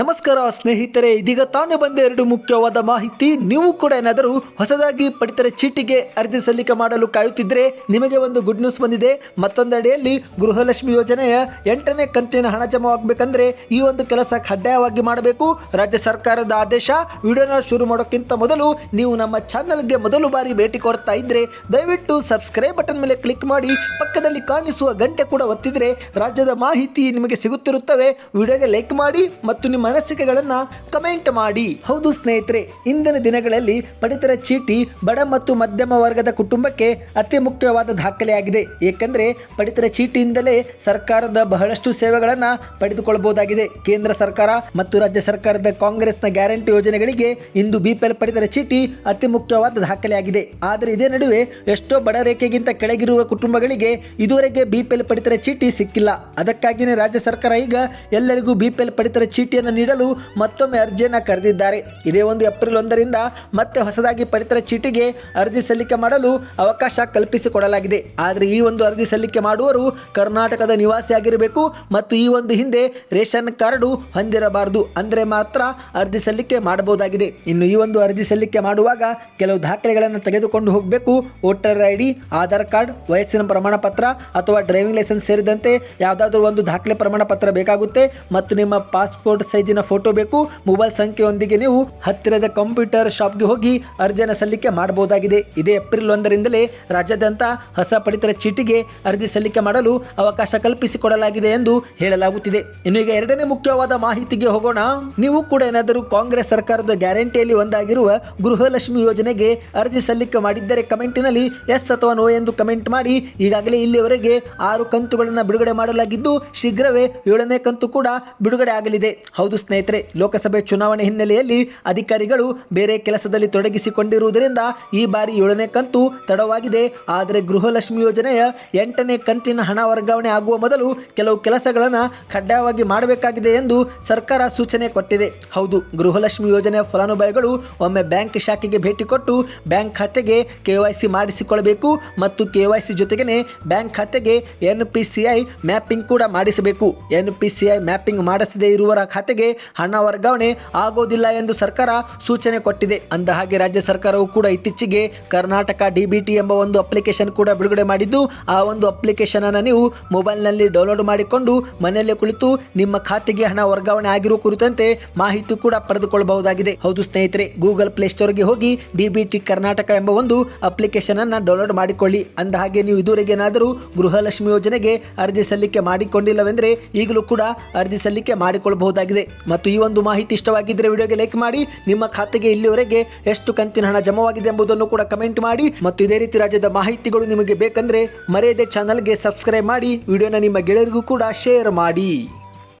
ನಮಸ್ಕಾರ ಸ್ನೇಹಿತರೆ, ಇದೀಗ ತಾನೇ ಬಂದ ಎರಡು ಮುಖ್ಯವಾದ ಮಾಹಿತಿ. ನೀವು ಕೂಡ ಏನಾದರೂ ಹೊಸದಾಗಿ ಪಡಿತರ ಚೀಟಿಗೆ ಅರ್ಜಿ ಸಲ್ಲಿಕೆ ಮಾಡಲು ಕಾಯುತ್ತಿದ್ದರೆ ನಿಮಗೆ ಒಂದು ಗುಡ್ ನ್ಯೂಸ್ ಬಂದಿದೆ. ಮತ್ತೊಂದೆಡೆಯಲ್ಲಿ ಗೃಹಲಕ್ಷ್ಮಿ ಯೋಜನೆಯ ಎಂಟನೇ ಕಂತಿನ ಹಣ ಜಮಾ ಆಗಬೇಕಂದ್ರೆ ಈ ಒಂದು ಕೆಲಸ ಕಡ್ಡಾಯವಾಗಿ ಮಾಡಬೇಕು. ರಾಜ್ಯ ಸರ್ಕಾರದ ಆದೇಶ, ವಿಡಿಯೋನ ಶುರು ಮಾಡೋಕ್ಕಿಂತ ಮೊದಲು ನೀವು ನಮ್ಮ ಚಾನಲ್ಗೆ ಮೊದಲು ಬಾರಿ ಭೇಟಿ ಕೊಡ್ತಾ ಇದ್ರೆ ದಯವಿಟ್ಟು ಸಬ್ಸ್ಕ್ರೈಬ್ ಬಟನ್ ಮೇಲೆ ಕ್ಲಿಕ್ ಮಾಡಿ, ಪಕ್ಕದಲ್ಲಿ ಕಾಣಿಸುವ ಗಂಟೆ ಕೂಡ ಒತ್ತಿದ್ರೆ ರಾಜ್ಯದ ಮಾಹಿತಿ ನಿಮಗೆ ಸಿಗುತ್ತಿರುತ್ತವೆ. ವಿಡಿಯೋಗೆ ಲೈಕ್ ಮಾಡಿ ಮತ್ತು ನಿಮ್ಮ ಅನಿಸಿಕೆಗಳನ್ನು ಕಮೆಂಟ್ ಮಾಡಿ. ಹೌದು ಸ್ನೇಹಿತರೆ, ಇಂದಿನ ದಿನಗಳಲ್ಲಿ ಪಡಿತರ ಚೀಟಿ ಬಡ ಮತ್ತು ಮಧ್ಯಮ ವರ್ಗದ ಕುಟುಂಬಕ್ಕೆ ಅತಿ ಮುಖ್ಯವಾದ ದಾಖಲೆಯಾಗಿದೆ. ಏಕೆಂದರೆ ಪಡಿತರ ಚೀಟಿಯಿಂದಲೇ ಸರ್ಕಾರದ ಬಹಳಷ್ಟು ಸೇವೆಗಳನ್ನು ಪಡೆದುಕೊಳ್ಳಬಹುದಾಗಿದೆ ಕೇಂದ್ರ ಸರ್ಕಾರ ಮತ್ತು ರಾಜ್ಯ ಸರ್ಕಾರದ ಕಾಂಗ್ರೆಸ್ನ ಗ್ಯಾರಂಟಿ ಯೋಜನೆಗಳಿಗೆ ಇಂದು ಬಿಪಿಎಲ್ ಪಡಿತರ ಚೀಟಿ ಅತಿ ಮುಖ್ಯವಾದ ದಾಖಲೆಯಾಗಿದೆ. ಆದರೆ ಇದೇ ನಡುವೆ ಎಷ್ಟೋ ಬಡ ರೇಖೆಗಿಂತ ಕೆಳಗಿರುವ ಕುಟುಂಬಗಳಿಗೆ ಇದುವರೆಗೆ ಬಿಪಿಎಲ್ ಪಡಿತರ ಚೀಟಿ ಸಿಕ್ಕಿಲ್ಲ. ಅದಕ್ಕಾಗಿಯೇ ರಾಜ್ಯ ಸರ್ಕಾರ ಈಗ ಎಲ್ಲರಿಗೂ ಬಿಪಿಎಲ್ ಪಡಿತರ ಚೀಟಿಯನ್ನು ನೀಡಲು ಮತ್ತೊಮ್ಮೆ ಅರ್ಜಿಯನ್ನು ಕರೆದಿದ್ದಾರೆ. ಇದೇ ಒಂದು ಏಪ್ರಿಲ್ ಒಂದರಿಂದ ಮತ್ತೆ ಹೊಸದಾಗಿ ಪಡಿತರ ಚೀಟಿಗೆ ಅರ್ಜಿ ಸಲ್ಲಿಕೆ ಮಾಡಲು ಅವಕಾಶ ಕಲ್ಪಿಸಿಕೊಡಲಾಗಿದೆ. ಆದರೆ ಈ ಒಂದು ಅರ್ಜಿ ಸಲ್ಲಿಕೆ ಮಾಡುವವರು ಕರ್ನಾಟಕದ ನಿವಾಸಿಯಾಗಿರಬೇಕು ಮತ್ತು ಈ ಒಂದು ಹಿಂದೆ ರೇಷನ್ ಕಾರ್ಡು ಹೊಂದಿರಬಾರದು. ಅಂದರೆ ಮಾತ್ರ ಅರ್ಜಿ ಸಲ್ಲಿಕೆ ಮಾಡಬಹುದಾಗಿದೆ. ಇನ್ನು ಈ ಒಂದು ಅರ್ಜಿ ಸಲ್ಲಿಕೆ ಮಾಡುವಾಗ ಕೆಲವು ದಾಖಲೆಗಳನ್ನು ತೆಗೆದುಕೊಂಡು ಹೋಗಬೇಕು. Voter I D, Aadhaar card, ವಯಸ್ಸಿನ ಪ್ರಮಾಣ ಪತ್ರ ಅಥವಾ ಡ್ರೈವಿಂಗ್ ಲೈಸೆನ್ಸ್ ಸೇರಿದಂತೆ ಯಾವುದಾದ್ರೂ ಒಂದು ದಾಖಲೆ ಪ್ರಮಾಣ ಪತ್ರ ಬೇಕಾಗುತ್ತೆ ಮತ್ತು ನಿಮ್ಮ ಪಾಸ್ಪೋರ್ಟ್ ಸೈಜಿನ ಫೋಟೋ ಬೇಕು. ಮೊಬೈಲ್ ಸಂಖ್ಯೆಯೊಂದಿಗೆ ನೀವು ಹತ್ತಿರದ ಕಂಪ್ಯೂಟರ್ ಶಾಪ್ಗೆ ಹೋಗಿ ಅರ್ಜಿಯನ್ನು ಸಲ್ಲಿಕೆ ಮಾಡಬಹುದಾಗಿದೆ. ಇದೇ ಏಪ್ರಿಲ್ ಒಂದರಿಂದಲೇ ರಾಜ್ಯಾದ್ಯಂತ ಹೊಸ ಪಡಿತರ ಚೀಟಿಗೆ ಅರ್ಜಿ ಸಲ್ಲಿಕೆ ಮಾಡಲು ಅವಕಾಶ ಕಲ್ಪಿಸಿಕೊಡಲಾಗಿದೆ ಎಂದು ಹೇಳಲಾಗುತ್ತಿದೆ. ಇನ್ನು ಈಗ ಎರಡನೇ ಮುಖ್ಯವಾದ ಮಾಹಿತಿಗೆ ಹೋಗೋಣ. ನೀವು ಕೂಡ ಏನಾದರೂ ಕಾಂಗ್ರೆಸ್ ಸರ್ಕಾರದ ಗ್ಯಾರಂಟಿಯಲ್ಲಿ ಒಂದಾಗಿರುವ ಗೃಹಲಕ್ಷ್ಮಿ ಯೋಜನೆಗೆ ಅರ್ಜಿ ಸಲ್ಲಿಕೆ ಮಾಡಿದ್ದರೆ ಕಮೆಂಟಿನಲ್ಲಿ ಎಸ್ ಅಥವಾ ನೋ ಎಂದು ಕಮೆಂಟ್ ಮಾಡಿ. ಈಗಾಗಲೇ ಇಲ್ಲಿಯವರೆಗೆ ಆರು ಕಂತುಗಳನ್ನು ಬಿಡುಗಡೆ ಮಾಡಲಾಗಿದ್ದು ಶೀಘ್ರವೇ ಏಳನೇ ಕಂತು ಕೂಡ ಬಿಡುಗಡೆ ಆಗಲಿದೆ. ಹೌದು ಸ್ನೇಹಿತರೆ, ಲೋಕಸಭೆ ಚುನಾವಣೆ ಹಿನ್ನೆಲೆಯಲ್ಲಿ ಅಧಿಕಾರಿಗಳು ಬೇರೆ ಕೆಲಸದಲ್ಲಿ ತೊಡಗಿಸಿಕೊಂಡಿರುವುದರಿಂದ ಈ ಬಾರಿ ಏಳನೇ ಕಂತು ತಡವಾಗಿದೆ. ಆದರೆ ಗೃಹಲಕ್ಷ್ಮಿ ಯೋಜನೆಯ ಎಂಟನೇ ಕಂತಿನ ಹಣ ವರ್ಗಾವಣೆ ಆಗುವ ಮೊದಲು ಕೆಲವು ಕೆಲಸಗಳನ್ನು ಕಡ್ಡಾಯವಾಗಿ ಮಾಡಬೇಕಾಗಿದೆ ಎಂದು ಸರ್ಕಾರ ಸೂಚನೆ ಕೊಟ್ಟಿದೆ. ಹೌದು, ಗೃಹಲಕ್ಷ್ಮಿ ಯೋಜನೆಯ ಫಲಾನುಭವಿಗಳು ಒಮ್ಮೆ ಬ್ಯಾಂಕ್ ಶಾಖೆಗೆ ಭೇಟಿ ಕೊಟ್ಟು ಬ್ಯಾಂಕ್ ಖಾತೆಗೆ ಕೆ ಮಾಡಿಸಿಕೊಳ್ಳಬೇಕು ಮತ್ತು ಕೆ ವೈ ಬ್ಯಾಂಕ್ ಖಾತೆಗೆ ಎನ್ ಮ್ಯಾಪಿಂಗ್ ಕೂಡ ಮಾಡಿಸಬೇಕು. ಎನ್ ಮ್ಯಾಪಿಂಗ್ ಮಾಡಿಸದೇ ಇರುವರ ಖಾತೆಗೆ ಹಣ ವರ್ಗಾವಣೆ ಆಗೋದಿಲ್ಲ ಎಂದು ಸರ್ಕಾರ ಸೂಚನೆ ಕೊಟ್ಟಿದೆ. ಅಂದ ಹಾಗೆ ರಾಜ್ಯ ಸರ್ಕಾರವು ಕೂಡ ಇತ್ತೀಚೆಗೆ ಕರ್ನಾಟಕ ಡಿಬಿಟಿ ಎಂಬ ಒಂದು ಅಪ್ಲಿಕೇಶನ್ ಕೂಡ ಬಿಡುಗಡೆ ಮಾಡಿದ್ದು, ಆ ಒಂದು ಅಪ್ಲಿಕೇಶನ್ ಅನ್ನು ನೀವು ಮೊಬೈಲ್ನಲ್ಲಿ ಡೌನ್ಲೋಡ್ ಮಾಡಿಕೊಂಡು ಮನೆಯಲ್ಲೇ ಕುಳಿತು ನಿಮ್ಮ ಖಾತೆಗೆ ಹಣ ವರ್ಗಾವಣೆ ಆಗಿರುವ ಕುರಿತಂತೆ ಮಾಹಿತಿ ಕೂಡ ಪಡೆದುಕೊಳ್ಳಬಹುದಾಗಿದೆ. ಹೌದು ಸ್ನೇಹಿತರೆ, ಗೂಗಲ್ ಪ್ಲೇಸ್ಟೋರ್ಗೆ ಹೋಗಿ ಡಿಬಿಟಿ ಕರ್ನಾಟಕ ಎಂಬ ಒಂದು ಅಪ್ಲಿಕೇಶನ್ ಅನ್ನು ಡೌನ್ಲೋಡ್ ಮಾಡಿಕೊಳ್ಳಿ. ಅಂದ ಹಾಗೆ ನೀವು ಇದುವರೆಗೆ ಏನಾದರೂ ಗೃಹಲಕ್ಷ್ಮಿ ಯೋಜನೆಗೆ ಅರ್ಜಿ ಸಲ್ಲಿಕೆ ಮಾಡಿಕೊಂಡಿಲ್ಲವೆಂದರೆ ಈಗಲೂ ಕೂಡ ಅರ್ಜಿ ಸಲ್ಲಿಕೆ ಮಾಡಿಕೊಳ್ಳಬಹುದಾಗಿದೆ. ಮತ್ತು ಈ ಒಂದು ಮಾಹಿತಿ ಇಷ್ಟವಾಗಿದ್ದರೆ ವಿಡಿಯೋಗೆ ಲೈಕ್ ಮಾಡಿ, ನಿಮ್ಮ ಖಾತೆಗೆ ಇಲ್ಲಿವರೆಗೆ ಎಷ್ಟು ಕಂತಿನ ಹಣ ಜಮವಾಗಿದೆ ಎಂಬುದನ್ನು ಕೂಡ ಕಮೆಂಟ್ ಮಾಡಿ ಮತ್ತು ಇದೇ ರೀತಿ ರಾಜ್ಯದ ಮಾಹಿತಿಗಳು ನಿಮಗೆ ಬೇಕಂದ್ರೆ ಮರೆಯದೆ ಚಾನಲ್ಗೆ ಸಬ್ಸ್ಕ್ರೈಬ್ ಮಾಡಿ, ವಿಡಿಯೋನ ನಿಮ್ಮ ಗೆಳೆಯರಿಗೂ ಕೂಡ ಶೇರ್ ಮಾಡಿ.